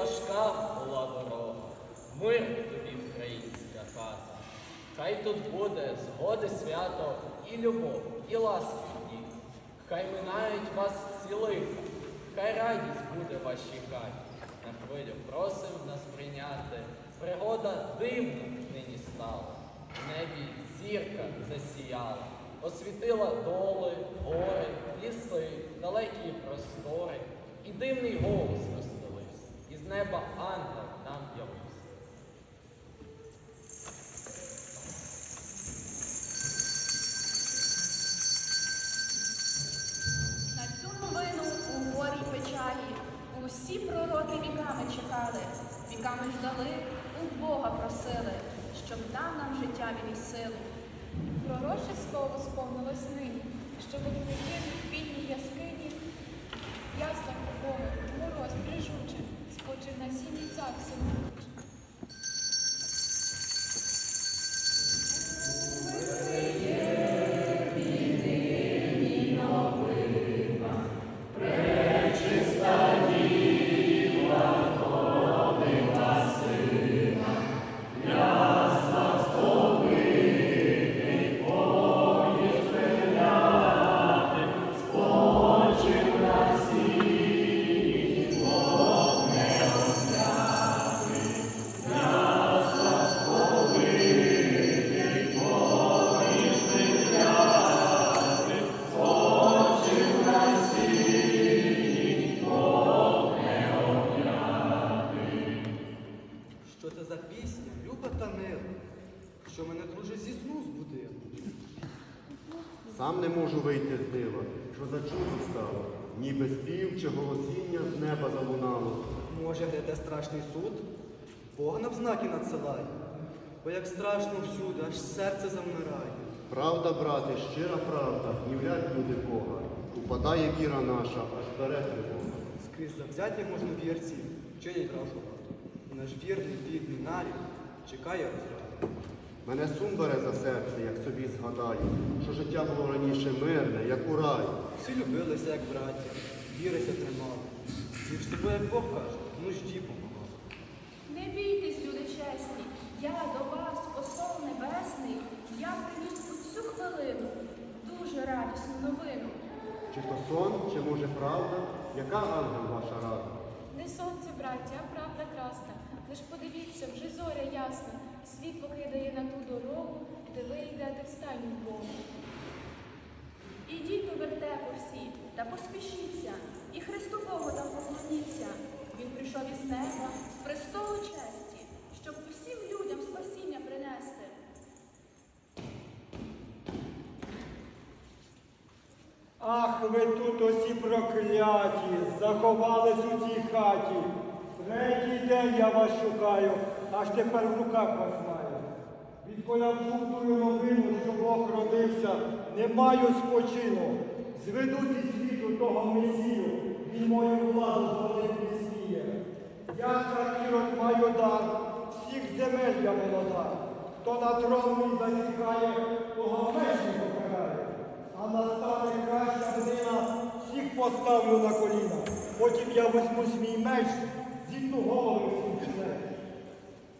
важка була дорога. Мир тобі, українська хата. Хай тут буде згоди свято і любов, і ласки в ній. Хай минають вас ці лиха, хай радість буде вашій хаті. На хвилю просим нас прийняти. Пригода дивна нині стала. В небі зірка засіяла, освітила доли, гори, ліси, далекі простори. І дивний голос неба ангел нам явився. На цю новину у горі печалі усі пророки віками чекали, віками ждали, у Бога просили, щоб дав нам життя він і силу. Пророче слово сповнилось нині, у Вифлеємі в бідній яскині ясла Бога, мороз прижуче, спочив на сіній цар чи голосіння з неба залунало. Може, гряде страшний суд? Бог нам знаки надсилає, бо як страшно всюди, аж серце завмирає. Правда, брате, щира правда, гнівлять люди Бога. Упадає віра наша, аж бере тривога. Скрізь завзяті можновірці, чинять рашувати. І наш вірний, бідний нарід чекає розради. Мене сум бере за серце, як собі згадаю, що життя було раніше мирне, як у рай. Всі любилися, як браття, вірися тримали. Вір з тобою, Бог каже, нужді помагав. Не бійтесь, люди чесні, я до вас, посол небесний, я приніс у цю хвилину дуже радісну новину. Чи то сон, чи може правда? Яка ангел ваша рада? Не сонце, браття, а правда красна. Лиш подивіться, вже зоря ясна, світло кидає на ту дорогу, де ви йдете в стайню Богу. Ідіть до вертепу всі та поспішіться, і Христу Богу там поклоніться. Він прийшов із неба, з престолу честі, щоб усім людям спасіння принести. Ах, ви тут усі прокляті, заховались у цій хаті. Третій день я вас шукаю, аж тепер в руках вас маю. Відколи я чув тую новину, що Бог родився, не маю спочину. Зведу зі світу того Месію, він мою владу звалив не сміє. Я царкірок маю дар, всіх земель я володар. Хто на трон мій засікає, того не покарає. А настане краща година, всіх поставлю на коліна. Потім я візьму свій меч, зітну голови всім.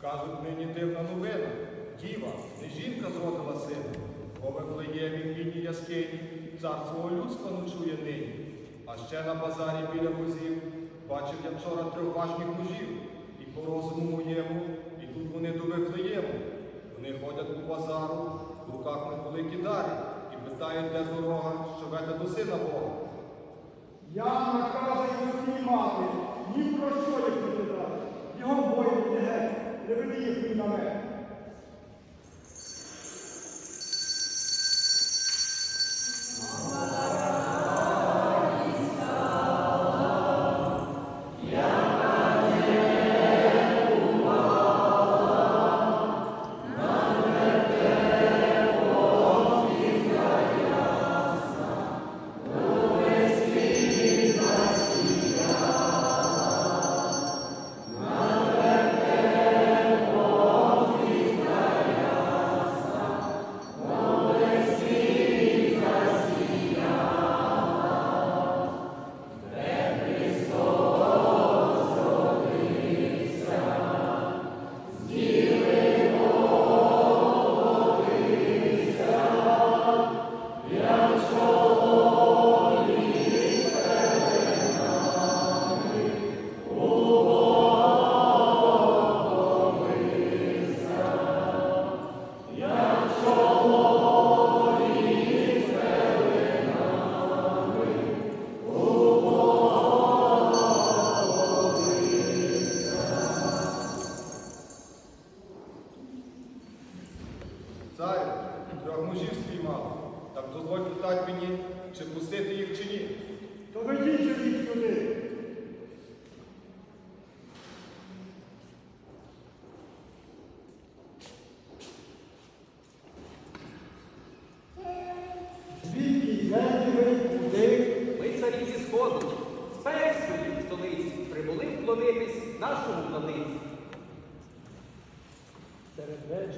Кажуть, нині дивна новина. Діва, не жінка зродила сина. По Вифлеємі в бідній яскині цар свого людства ночує нині. А ще на базарі біля возів бачив я вчора трьох важких мужів. І по розуму моєму, і тут вони до Вифлеєму. Вони ходять по базару, в руках на великі дари, і питають, де дорога, що веде до сина Бога. Я наказую знімати, ні про що їх не питати. Його бою не геть, не веди їх мій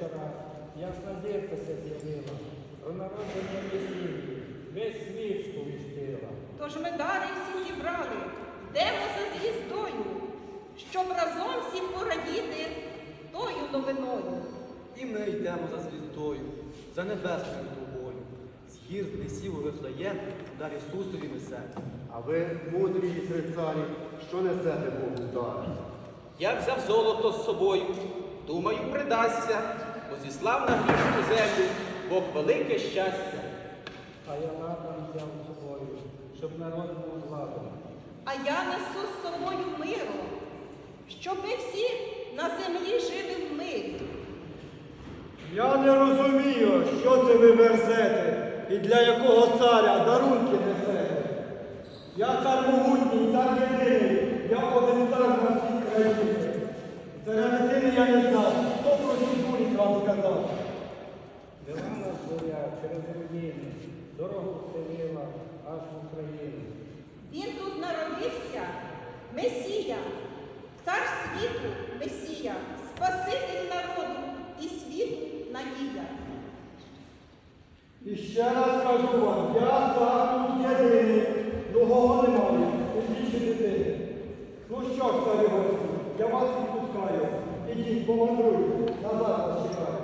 Вечора ясна зірка се з'явила, про народження Месії весь світ сповістила. Тож ми далі всі зібрали, йдемо за звіздою, щоб разом всім порадіти тою новиною. І ми йдемо за звіздою, за небесною трубою. З гір з лісів у Вифлеєм дар Ісусові несе. А ви, мудрі і царі, що несете Богу дар? Я взяв золото з собою, думаю, придасться, бо зіслав на грішну землю Бог велике щастя. А я латам взяв з собою, щоб народ був владом. А я несу з собою миру, щоб ми всі на землі жили в мирі. Я не розумію, що це ви верзете і для якого царя дарунки несете. Я цар могутній, цар єдиний, я один цар на всій країні. Царя дитини я не знав, хто про цю дурість вам сказав. Вела нас зоря через руїни, дорогу вселила аж в Україну. Він тут народився, Месія, цар світу, Месія, Спаситель народу і світу надія. І ще раз кажу вам, я тут єдиний, другого немає, і більше дитини. Ну що ж, царі гості, я вас відпускаю. Ідіть, помандруйте, назад вас чекаю.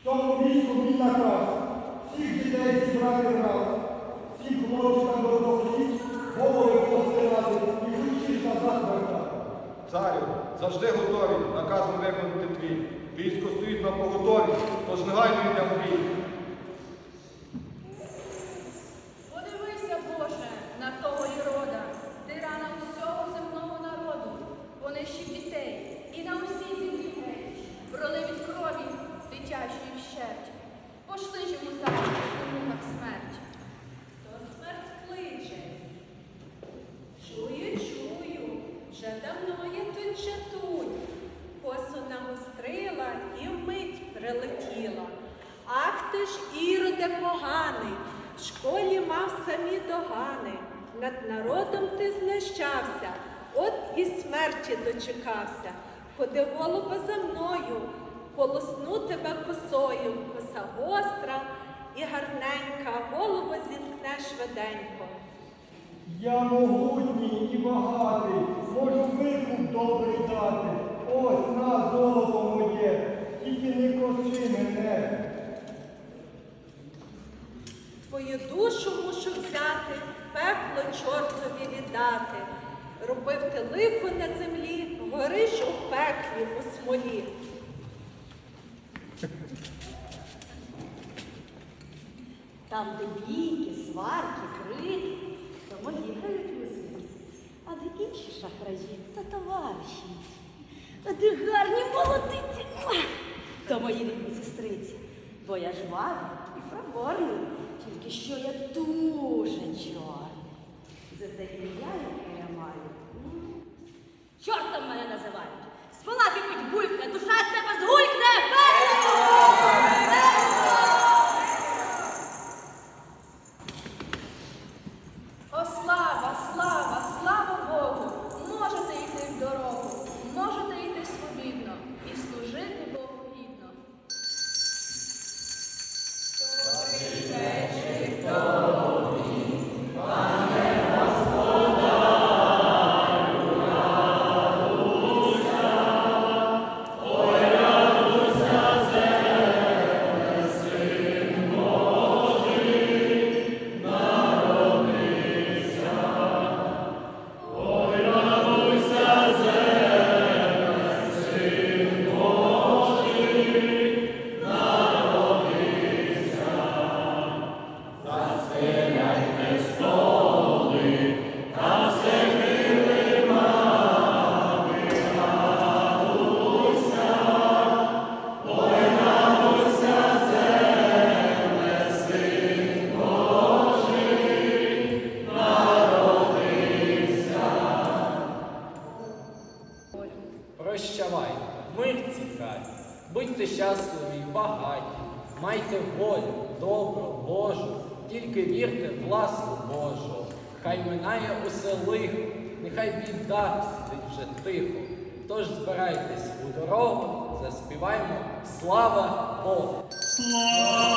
В цьому війську мій наказ. Всіх дітей зібрати раз, всім хлопцям до дохлів, голови постирати і ключі назад вертати. Царю, завжди готові, наказ не виконати твій. Військо стоїть на поготові, тож негайно йдемо в бій. Самі догани. Над народом ти знущався, от і смерті дочекався. Ходи голубе за мною, полосну тебе косою, коса гостра і гарненька, голову зіткне швиденько. Я могутній і багатий, можу викуп добрий дати. Ось на золото моє, тільки не коси мене. Твою душу мушу взяти, пекло чортові віддати. Робив ти лихо на землі, гориш у пеклі у смолі. Там, де бійки, сварки, крики, то мої грають музики. А де інші шахраї, то товариші. А ти гарні молодиці, то мої рідні сестриці. Бо я жвавий і проворний, тільки що я дуже чорний. За те ім'я, я маю. Чортом мене називають. Спала кипить буйка, душа Прощавайте, мир хай, будьте щасливі і багаті, майте волю, добру Божу, тільки вірте в ласку Божу. Хай минає усе лихо, нехай біда сидить вже тихо. Тож збирайтесь у дорогу, заспіваємо слава Богу! Слава!